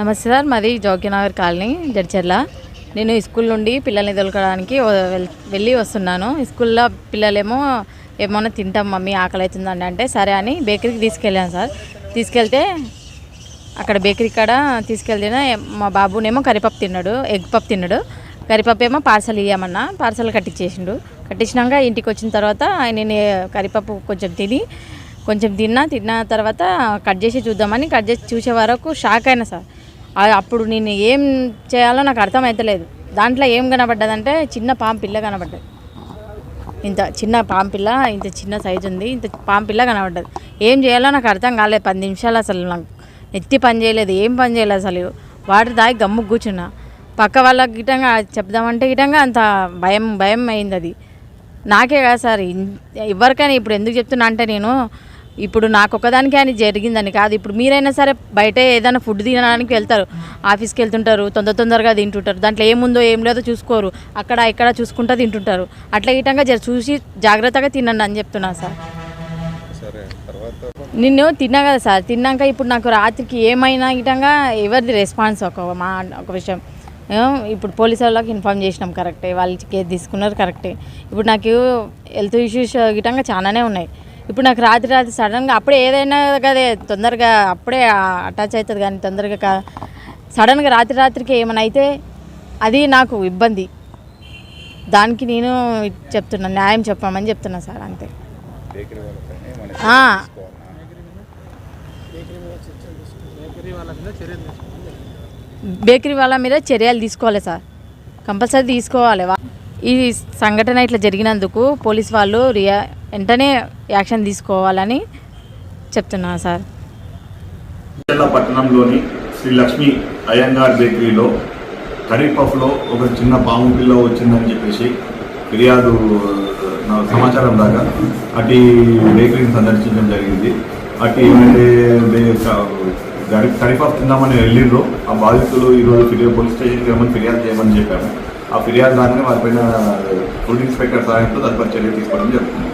నమస్తే సార్ మాది జోగ్యనగర్ కాలనీ జడ్చర్ల. నేను ఈ స్కూల్ నుండి పిల్లల్ని తొలకడానికి వెళ్ళి వస్తున్నాను. స్కూల్లో పిల్లలేమో ఏమన్నా తింటాం మమ్మీ ఆకలి అవుతుందండి అంటే సరే అని బేకరీకి తీసుకెళ్ళాను సార్. తీసుకెళ్తే అక్కడ బేకరీ కాడ తీసుకెళ్తే మా బాబునేమో కరిపప్పు తిన్నాడు ఎగ్ పప్పు తిన్నాడు. కరిపప్పు ఏమో పార్సల్ ఇవ్వమన్నా పార్సల్ కట్టించేసిండు కట్టించినాక ఇంటికి వచ్చిన తర్వాత నేను కరిపప్పు కొంచెం తిని కొంచెం తిన్నా తిన్న తర్వాత కట్ చేసి చూద్దామని కట్ చేసి చూసే వరకు షాక్ అయినా సార్. అప్పుడు నేను ఏం చేయాలో నాకు అర్థమవుతలేదు దాంట్లో ఏం కనబడ్డదంటే చిన్న పాము పిల్ల కనబడ్డది. ఇంత చిన్న పాంపిల్ల ఇంత చిన్న సైజు ఉంది ఇంత పాంపిల్ల కనబడ్డది. ఏం చేయాలో నాకు అర్థం కాలేదు. పది నిమిషాలు అసలు నాకు ఎత్తి పని చేయలేదు ఏం పని చేయలేదు అసలు. వాటర్ దాగి గమ్ము కూర్చున్నా. పక్క వాళ్ళకి గిటంగా చెప్దామంటే గిటంగా అంత భయం భయం అయింది అది. నాకే కాదు సార్ ఎవరికైనా ఇప్పుడు ఎందుకు చెప్తున్నా అంటే నేను ఇప్పుడు నాకు ఒక్కదానికే అని జరిగిందని కాదు. ఇప్పుడు మీరైనా సరే బయట ఏదైనా ఫుడ్ తినడానికి వెళ్తారు. ఆఫీస్కి వెళ్తుంటారు. తొందర తొందరగా తింటుంటారు. దాంట్లో ఏముందో ఏం లేదో చూసుకోరు. అక్కడ ఇక్కడ చూసుకుంటూ తింటుంటారు. అట్లా గిటంగా జర చూసి జాగ్రత్తగా తినండి అని చెప్తున్నా సార్. నిన్ను తిన్నా కదా సార్. తిన్నాక ఇప్పుడు నాకు రాత్రికి ఏమైనా గిటంగా ఎవరిది రెస్పాన్స్ ఒక మా ఒక విషయం. ఇప్పుడు పోలీసు వాళ్ళకి ఇన్ఫామ్ చేసినాం కరెక్టే వాళ్ళు కేర్ తీసుకున్నారు కరెక్టే ఇప్పుడు నాకు హెల్త్ ఇష్యూస్ గిటంగా చాలానే ఉన్నాయి. ఇప్పుడు నాకు రాత్రి రాత్రి సడన్గా అప్పుడే ఏదైనా కదే తొందరగా అప్పుడే అటాచ్ అవుతుంది కానీ తొందరగా కా- సడన్గా రాత్రి రాత్రికి ఏమైనా అయితే అది నాకు ఇబ్బంది. దానికి నేను చెప్తున్నా న్యాయం చెప్పమని చెప్తున్నా సార్ అంతే. బేకరీ బేకరీ వాళ్ళ మీద చర్యలు తీసుకోవాలి సార్. కంపల్సరీ తీసుకోవాలి. వా- ఈ సంఘటన ఇట్లా జరిగినందుకు పోలీస్ వాళ్ళు రియా వెంటనే యాక్షన్ తీసుకోవాలని చెప్తున్నా సార్. పట్టణంలోని శ్రీ లక్ష్మి అయ్యంగార్ బేకరీలో కర్రీ పఫ్లో ఒక చిన్న పాము పిల్ల వచ్చిందని చెప్పేసి ఫిర్యాదు సమాచారం దాకా అటు బేకరీని సందర్శించడం జరిగింది. అటు ఏమైతే బే- క- వెళ్ళిండ్రు కర్రీ పఫ్ తిందామని వెళ్ళిర్రో ఆ బాధితులు ఈరోజు ఫిర్యాదు పోలీస్ స్టేషన్కి ఏమని ఫిర్యాదు చేయమని చెప్పాము. ఆ ఫిర్యాదు రాగానే వారిపైన ఫుడ్ ఇన్స్పెక్టర్ సహాయంతో తదుపరి చర్య తీసుకోవడం జరుగుతుంది.